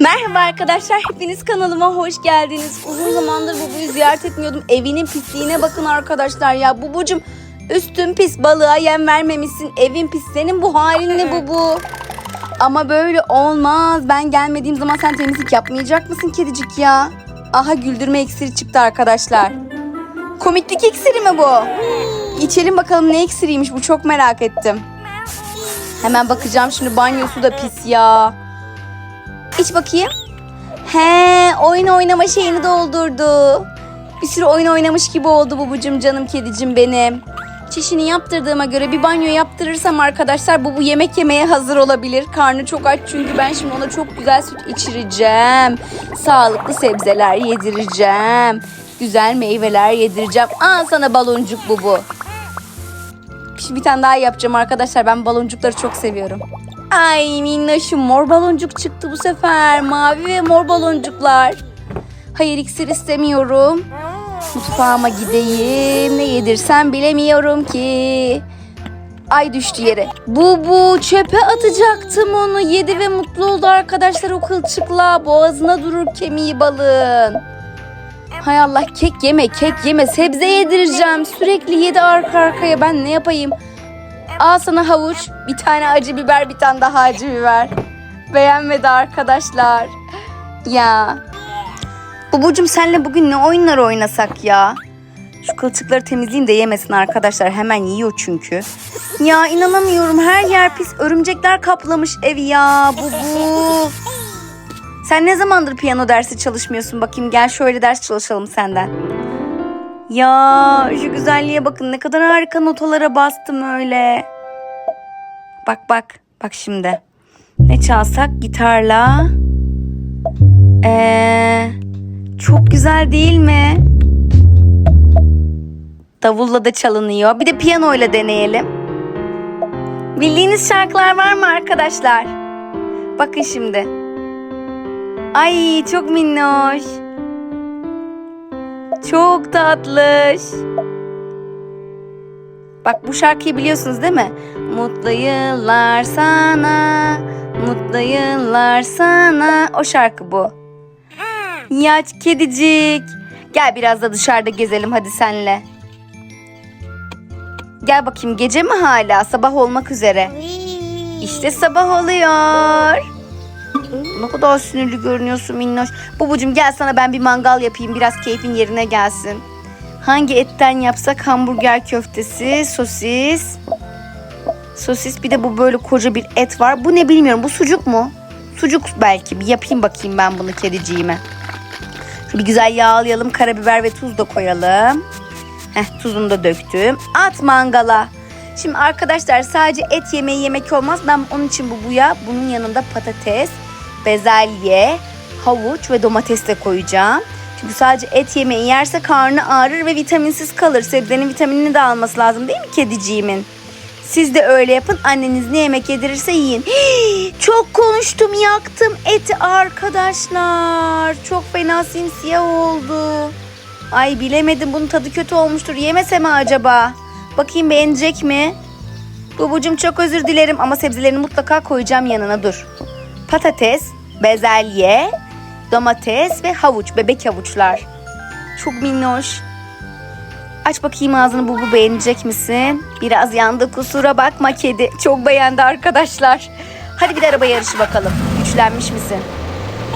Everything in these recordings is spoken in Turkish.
Merhaba arkadaşlar, hepiniz kanalıma hoş geldiniz. Uzun zamandır Bubu'yu ziyaret etmiyordum. Evinin pisliğine bakın arkadaşlar ya. Bubucum üstün pis balığa yem vermemişsin. Evin pis senin bu halin ne Bubu? Ama böyle olmaz. Ben gelmediğim zaman sen temizlik yapmayacak mısın kedicik ya? Aha güldürme iksiri çıktı arkadaşlar. Komiklik iksiri mi bu? İçelim bakalım ne iksiriymiş bu çok merak ettim. Hemen bakacağım şimdi banyosu da pis ya. İç bakayım. He, oyun oynama şeyini doldurdu. Bir sürü oyun oynamış gibi oldu bubucum canım kedicim benim. Çişini yaptırdığıma göre bir banyo yaptırırsam arkadaşlar bu bu yemek yemeye hazır olabilir. Karnı çok aç çünkü ben şimdi ona çok güzel süt içireceğim. Sağlıklı sebzeler yedireceğim. Güzel meyveler yedireceğim. Aa sana baloncuk bubu. Şimdi bir tane daha yapacağım arkadaşlar. Ben baloncukları çok seviyorum. Ay minnoşum mor baloncuk çıktı bu sefer. Mavi ve mor baloncuklar. Hayır iksir istemiyorum. Mutfağıma gideyim. Ne yedirsem bilemiyorum ki. Ay düştü yere. Bu bu çöpe atacaktım onu. Yedi ve mutlu oldu arkadaşlar o kılçıkla. Boğazına durur kemiği balığın. Hay Allah kek yeme kek yeme sebze yedireceğim. Sürekli yedi arka arkaya ben ne yapayım? Al sana havuç, bir tane acı biber, bir tane daha acı biber. Beğenmedi arkadaşlar. Ya. Bubucum senle bugün ne oyunlar oynasak ya? Şu kılçıkları temizleyin de yemesin arkadaşlar. Hemen yiyor çünkü. Ya inanamıyorum. Her yer pis. Örümcekler kaplamış evi ya. Bubu. Sen ne zamandır piyano dersi çalışmıyorsun? Bakayım gel şöyle ders çalışalım senden. Ya şu güzelliğe bakın ne kadar harika notalara bastım öyle. Bak bak bak şimdi. Ne çalsak gitarla. Ee, çok güzel değil mi? Davulla da çalınıyor. Bir de piyanoyla deneyelim. Bildiğiniz şarkılar var mı arkadaşlar? Bakın şimdi. Ay çok minnoş. Çok tatlış. Bak bu şarkıyı biliyorsunuz değil mi? Mutlu yıllar sana, mutlu yıllar sana. O şarkı bu. Ya kedicik. Gel biraz da dışarıda gezelim hadi senle. Gel bakayım gece mi hala? Sabah olmak üzere. İşte sabah oluyor. Ne kadar sinirli görünüyorsun minnoş. Bubucum gel sana ben bir mangal yapayım. Biraz keyfin yerine gelsin. Hangi etten yapsak hamburger köftesi, sosis. Sosis bir de bu böyle koca bir et var. Bu ne bilmiyorum. Bu sucuk mu? Sucuk belki. Bir yapayım bakayım ben bunu kediciğime. Şu bir güzel yağlayalım. Karabiber ve tuz da koyalım. Heh, tuzunu da döktüm. At mangala. Şimdi arkadaşlar sadece et yemeği yemek olmaz. Ben onun için bu buya bunun yanında patates, bezelye, havuç ve domates de koyacağım. Çünkü sadece et yemeği yerse karnı ağrır ve vitaminsiz kalır. Sebzenin vitaminini de alması lazım değil mi kediciğimin? Siz de öyle yapın. Anneniz ne yemek yedirirse yiyin. Hii, çok konuştum yaktım eti arkadaşlar. Çok fena simsiyah oldu. Ay bilemedim bunun tadı kötü olmuştur. Yemese mi acaba? Bakayım beğenecek mi? Bubucum çok özür dilerim ama sebzelerini mutlaka koyacağım yanına dur. Patates, bezelye, domates ve havuç, bebek havuçlar. Çok minnoş. Aç bakayım ağzını bubu beğenecek misin? Biraz yandı kusura bakma kedi. Çok beğendi arkadaşlar. Hadi bir de araba yarışı bakalım. Güçlenmiş misin?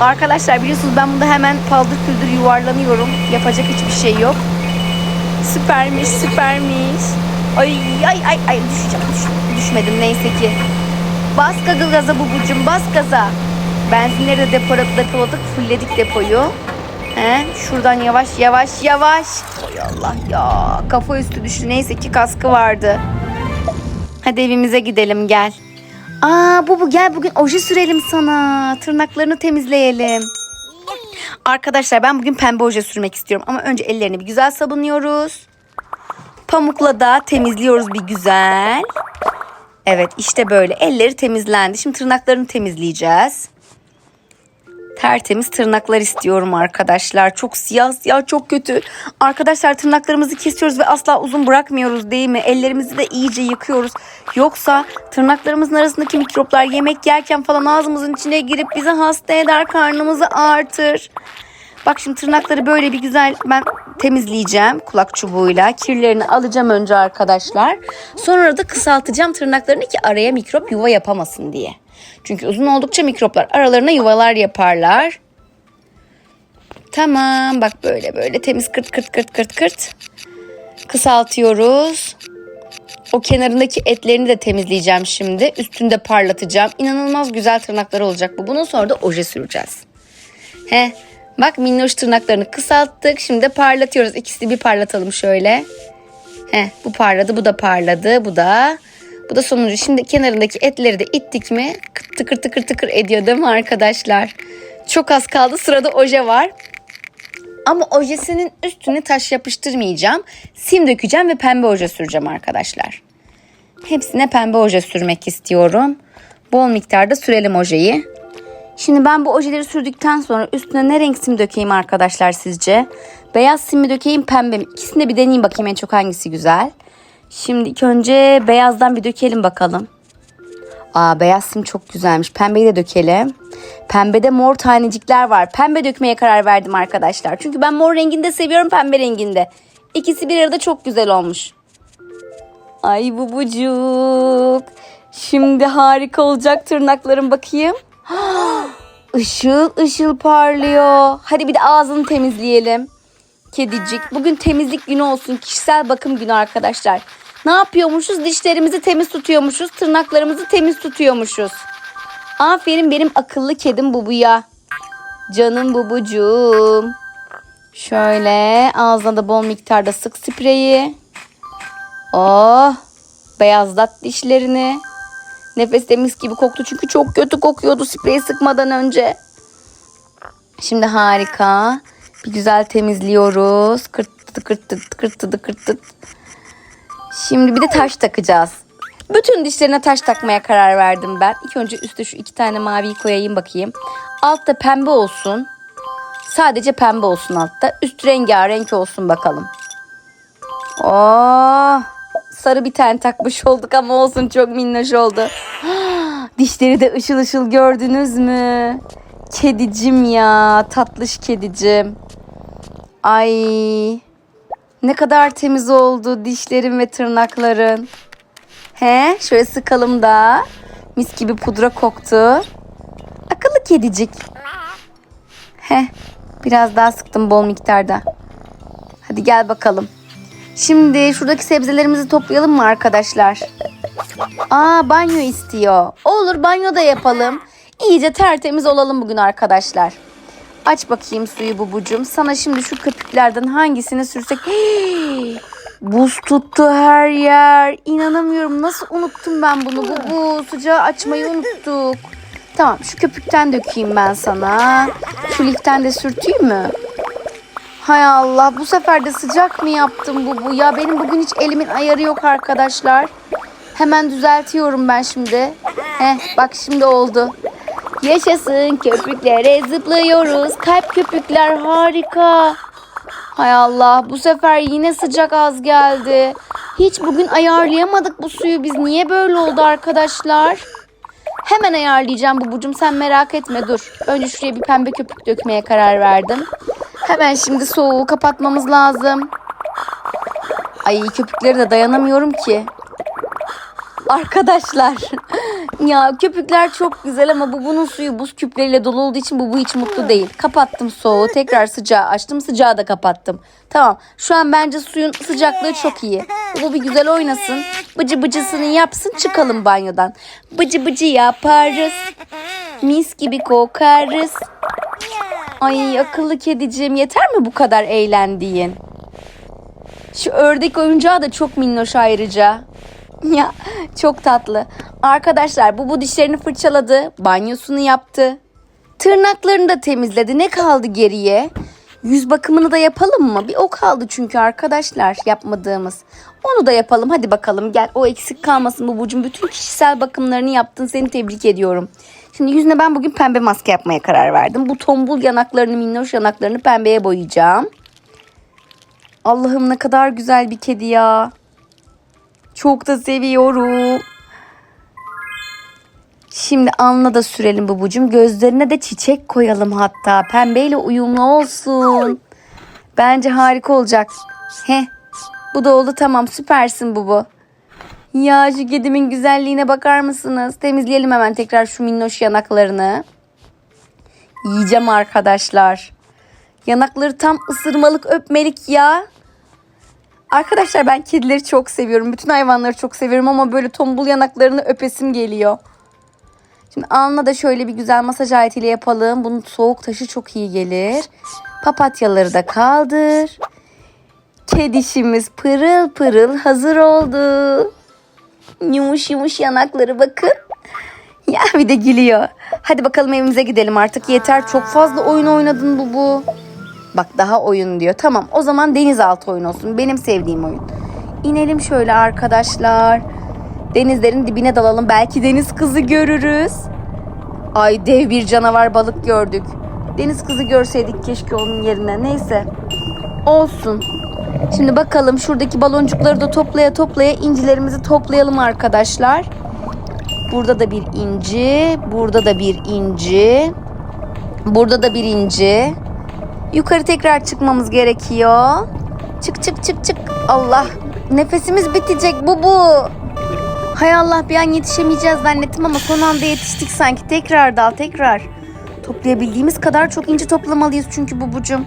Arkadaşlar biliyorsunuz ben bunda hemen paldır küldür yuvarlanıyorum. Yapacak hiçbir şey yok. Süpermiş süpermiş. Ay ay ay ay düşeceğim düş- düşmedim neyse ki. Bas gaza bubucum bas gaza. Benzinleri de depoladık, fullledik depoyu. He, şuradan yavaş yavaş yavaş. Oy Allah ya kafa üstü düştü neyse ki kaskı vardı. Hadi evimize gidelim gel. Aa Bubu gel bugün oje sürelim sana. Tırnaklarını temizleyelim. Arkadaşlar ben bugün pembe oje sürmek istiyorum ama önce ellerini bir güzel sabunluyoruz. Pamukla da temizliyoruz bir güzel. Evet işte böyle elleri temizlendi. Şimdi tırnaklarını temizleyeceğiz. Tertemiz tırnaklar istiyorum arkadaşlar. Çok siyah siyah çok kötü. Arkadaşlar tırnaklarımızı kesiyoruz ve asla uzun bırakmıyoruz değil mi? Ellerimizi de iyice yıkıyoruz. Yoksa tırnaklarımızın arasındaki mikroplar yemek yerken falan ağzımızın içine girip bizi hasta eder, karnımızı ağrıtır. Bak şimdi tırnakları böyle bir güzel ben temizleyeceğim kulak çubuğuyla. Kirlerini alacağım önce arkadaşlar. Sonra da kısaltacağım tırnaklarını ki araya mikrop yuva yapamasın diye. Çünkü uzun oldukça mikroplar aralarına yuvalar yaparlar. Tamam bak böyle böyle temiz kırt kırt kırt kırt kırt. Kısaltıyoruz. O kenarındaki etlerini de temizleyeceğim şimdi. Üstünde parlatacağım. İnanılmaz güzel tırnaklar olacak bu. Bunun sonra da oje süreceğiz. He. Bak minnoş tırnaklarını kısalttık. Şimdi de parlatıyoruz. İkisini bir parlatalım şöyle. He, bu parladı, bu da parladı, bu da. Bu da sonuncu. Şimdi kenarındaki etleri de ittik mi tıkır tıkır tıkır ediyor değil mi arkadaşlar? Çok az kaldı. Sırada oje var. Ama ojesinin üstüne taş yapıştırmayacağım. Sim dökeceğim ve pembe oje süreceğim arkadaşlar. Hepsine pembe oje sürmek istiyorum. Bol miktarda sürelim ojeyi. Şimdi ben bu ojeleri sürdükten sonra üstüne ne renk sim dökeyim arkadaşlar sizce? Beyaz sim mi dökeyim pembe mi? İkisini de bir deneyeyim bakayım en çok hangisi güzel. Şimdi ilk önce beyazdan bir dökelim bakalım. Aa beyaz sim çok güzelmiş. Pembeyi de dökelim. Pembede mor tanecikler var. Pembe dökmeye karar verdim arkadaşlar. Çünkü ben mor renginde seviyorum pembe renginde. İkisi bir arada çok güzel olmuş. Ay bubucuk. Şimdi harika olacak tırnaklarım bakayım. Işıl ışıl parlıyor. Hadi bir de ağzını temizleyelim. Kedicik. Bugün temizlik günü olsun. Kişisel bakım günü arkadaşlar. Ne yapıyormuşuz? Dişlerimizi temiz tutuyormuşuz. Tırnaklarımızı temiz tutuyormuşuz. Aferin benim akıllı kedim bubuya. Canım bubucuğum. Şöyle ağzına da bol miktarda sık spreyi. Oh beyazlat dişlerini. Nefes de mis gibi koktu çünkü çok kötü kokuyordu spreyi sıkmadan önce. Şimdi harika. Bir güzel temizliyoruz. Kırttı kırttı kırttı kırttı. Şimdi bir de taş takacağız. Bütün dişlerine taş takmaya karar verdim ben. İlk önce üstte şu iki tane maviyi koyayım bakayım. Altta pembe olsun. Sadece pembe olsun altta. Üst rengarenk olsun bakalım. Oh, sarı bir tane takmış olduk ama olsun çok minnoş oldu. Dişleri de ışıl ışıl gördünüz mü? Kedicim ya, tatlış kedicim. Ay, ne kadar temiz oldu dişlerin ve tırnakların. He, şöyle sıkalım da. Mis gibi pudra koktu. Akıllı kedicik. He, biraz daha sıktım bol miktarda. Hadi gel bakalım. Şimdi şuradaki sebzelerimizi toplayalım mı arkadaşlar? Aa banyo istiyor. Olur banyo da yapalım. İyice tertemiz olalım bugün arkadaşlar. Aç bakayım suyu bubucum. Sana şimdi şu köpüklerden hangisini sürsek... Buz tuttu her yer. İnanamıyorum. Nasıl unuttum ben bunu? Bu, bu sıcağı açmayı unuttuk. Tamam şu köpükten dökeyim ben sana. Şu liften de sürteyim mi? Hay Allah bu sefer de sıcak mı yaptım bu bu? Ya benim bugün hiç elimin ayarı yok arkadaşlar. Hemen düzeltiyorum ben şimdi. Heh bak şimdi oldu. Yaşasın köpüklere zıplıyoruz. Kalp köpükler harika. Hay Allah bu sefer yine sıcak az geldi. Hiç bugün ayarlayamadık bu suyu biz. Niye böyle oldu arkadaşlar? Hemen ayarlayacağım bubucum sen merak etme dur. Önce şuraya bir pembe köpük dökmeye karar verdim. Hemen şimdi soğuğu kapatmamız lazım. Ay köpükleri de dayanamıyorum ki. Arkadaşlar ya köpükler çok güzel ama bu bunun suyu buz küpleriyle dolu olduğu için bu bu hiç mutlu değil. Kapattım soğuğu tekrar sıcağı açtım sıcağı da kapattım. Tamam şu an bence suyun sıcaklığı çok iyi. Bu bir güzel oynasın bıcı bıcısını yapsın çıkalım banyodan. Bıcı bıcı yaparız mis gibi kokarız. Ay akıllı kedicim yeter mi bu kadar eğlendiğin? Şu ördek oyuncağı da çok minnoş ayrıca. Ya çok tatlı. Arkadaşlar bu bu dişlerini fırçaladı. Banyosunu yaptı. Tırnaklarını da temizledi. Ne kaldı geriye? Yüz bakımını da yapalım mı? Bir o kaldı çünkü arkadaşlar yapmadığımız. Onu da yapalım. Hadi bakalım gel. O eksik kalmasın bubucum. Bütün kişisel bakımlarını yaptın. Seni tebrik ediyorum. Şimdi yüzüne ben bugün pembe maske yapmaya karar verdim. Bu tombul yanaklarını, minnoş yanaklarını pembeye boyayacağım. Allah'ım ne kadar güzel bir kedi ya. Çok da seviyorum. Şimdi alnına da sürelim babucum. Gözlerine de çiçek koyalım hatta. Pembeyle uyumlu olsun. Bence harika olacak. He. Bu da oldu tamam süpersin bubu. Ya şu kedimin güzelliğine bakar mısınız? Temizleyelim hemen tekrar şu minnoş yanaklarını. Yiyeceğim arkadaşlar. Yanakları tam ısırmalık öpmelik ya. Arkadaşlar ben kedileri çok seviyorum. Bütün hayvanları çok seviyorum ama böyle tombul yanaklarını öpesim geliyor. Şimdi alnına da şöyle bir güzel masaj aletiyle yapalım. Bunun soğuk taşı çok iyi gelir. Papatyaları da kaldır. Kedişimiz pırıl pırıl hazır oldu. Yumuş yumuş yanakları bakın. Ya bir de gülüyor. Hadi bakalım evimize gidelim artık. Yeter çok fazla oyun oynadın bu bu. Bak daha oyun diyor. Tamam o zaman denizaltı oyun olsun. Benim sevdiğim oyun. İnelim şöyle arkadaşlar. Denizlerin dibine dalalım. Belki deniz kızı görürüz. Ay dev bir canavar balık gördük. Deniz kızı görseydik keşke onun yerine. Neyse. Olsun. Şimdi bakalım şuradaki baloncukları da toplaya toplaya incilerimizi toplayalım arkadaşlar. Burada da bir inci, burada da bir inci. Burada da bir inci. Yukarı tekrar çıkmamız gerekiyor. Çık çık çık çık. Allah nefesimiz bitecek bu bu. Hay Allah bir an yetişemeyeceğiz zannettim ama son anda yetiştik sanki. Tekrar dal tekrar. Toplayabildiğimiz kadar çok inci toplamalıyız çünkü bubucum.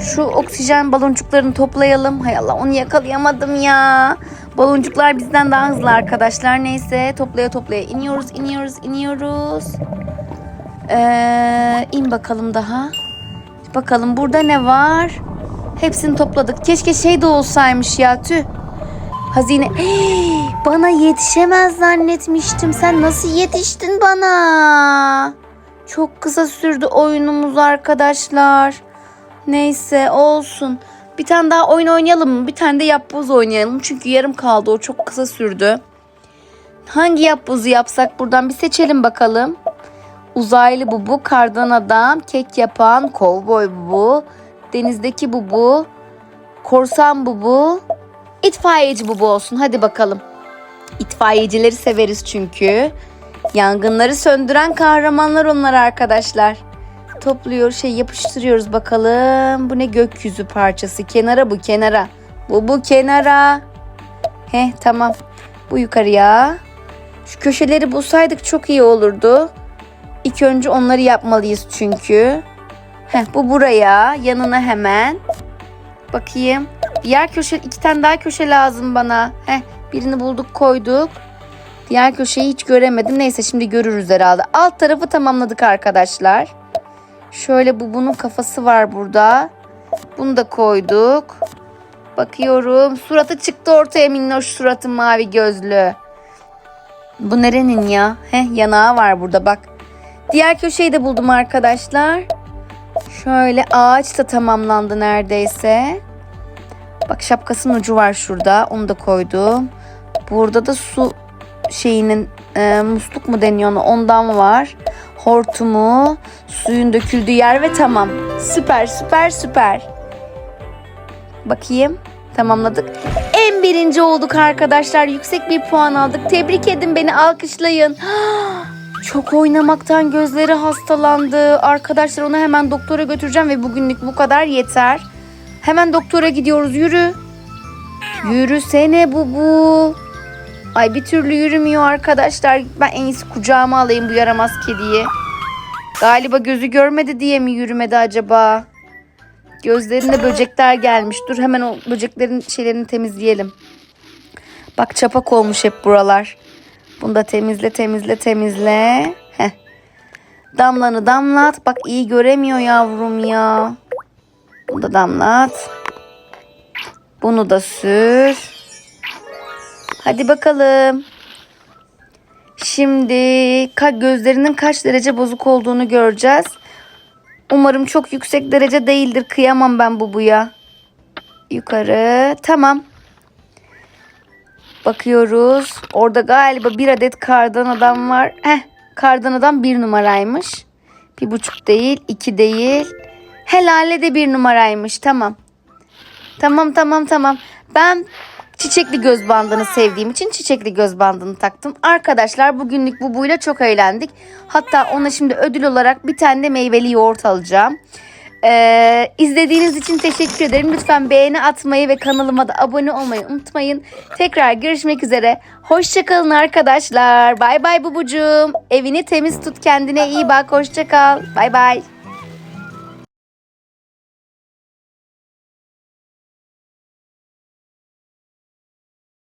Şu oksijen baloncuklarını toplayalım. Hay Allah onu yakalayamadım ya. Baloncuklar bizden daha hızlı arkadaşlar. Neyse toplaya toplaya iniyoruz iniyoruz iniyoruz. Ee, in bakalım daha. Bakalım burada ne var? Hepsini topladık. Keşke şey de olsaymış ya tüh. Hazine. Hey, bana yetişemez zannetmiştim. Sen nasıl yetiştin bana? Çok kısa sürdü oyunumuz arkadaşlar. Neyse olsun. Bir tane daha oyun oynayalım mı? Bir tane de yapboz oynayalım. Çünkü yarım kaldı o çok kısa sürdü. Hangi yapbozu yapsak buradan bir seçelim bakalım. Uzaylı bubu, kardan adam, kek yapan, kovboy bubu, denizdeki bubu, korsan bubu, itfaiyeci bubu olsun. Hadi bakalım. İtfaiyecileri severiz çünkü. Yangınları söndüren kahramanlar onlar arkadaşlar. Topluyor şey yapıştırıyoruz bakalım. Bu ne gökyüzü parçası. Kenara bu kenara. Bu bu kenara. Heh tamam. Bu yukarıya. Şu köşeleri bulsaydık çok iyi olurdu. İlk önce onları yapmalıyız çünkü. Heh, bu buraya yanına hemen. Bakayım. Diğer köşe iki tane daha köşe lazım bana. Heh, birini bulduk koyduk. Diğer köşeyi hiç göremedim. Neyse şimdi görürüz herhalde. Alt tarafı tamamladık arkadaşlar. Şöyle bu bunun kafası var burada. Bunu da koyduk. Bakıyorum. Suratı çıktı ortaya minnoş suratı mavi gözlü. Bu nerenin ya? Heh yanağı var burada bak. Diğer köşeyi de buldum arkadaşlar. Şöyle ağaç da tamamlandı neredeyse. Bak şapkasının ucu var şurada. Onu da koydum. Burada da su şeyinin e, musluk mu deniyor ona ondan var. Hortumu, suyun döküldüğü yer ve tamam. Süper süper süper. Bakayım. Tamamladık. En birinci olduk arkadaşlar. Yüksek bir puan aldık. Tebrik edin beni alkışlayın. Çok oynamaktan gözleri hastalandı. Arkadaşlar onu hemen doktora götüreceğim ve bugünlük bu kadar yeter. Hemen doktora gidiyoruz. Yürü. Yürüsene bu bu. Ay bir türlü yürümüyor arkadaşlar. Ben en iyisi kucağıma alayım bu yaramaz kediyi. Galiba gözü görmedi diye mi yürümedi acaba? Gözlerinde böcekler gelmiş. Dur hemen o böceklerin şeylerini temizleyelim. Bak çapak olmuş hep buralar. Bunu da temizle temizle temizle. Heh. Damlanı damlat. Bak iyi göremiyor yavrum ya. Bunu da damlat. Bunu da sür. Hadi bakalım. Şimdi gözlerinin kaç derece bozuk olduğunu göreceğiz. Umarım çok yüksek derece değildir. Kıyamam ben bu buya. Yukarı. Tamam. Bakıyoruz. Orada galiba bir adet kardan adam var. Heh. Kardan adam bir numaraymış. Bir buçuk değil, iki değil. Helale de bir numaraymış. Tamam. Tamam tamam tamam. Ben çiçekli göz bandını sevdiğim için çiçekli göz bandını taktım. Arkadaşlar bugünlük bubuyla çok eğlendik. Hatta ona şimdi ödül olarak bir tane de meyveli yoğurt alacağım. Ee, izlediğiniz için teşekkür ederim. Lütfen beğeni atmayı ve kanalıma da abone olmayı unutmayın. Tekrar görüşmek üzere. Hoşçakalın arkadaşlar. Bay bay bubucuğum. Evini temiz tut kendine iyi bak. Hoşçakal. Bay bay.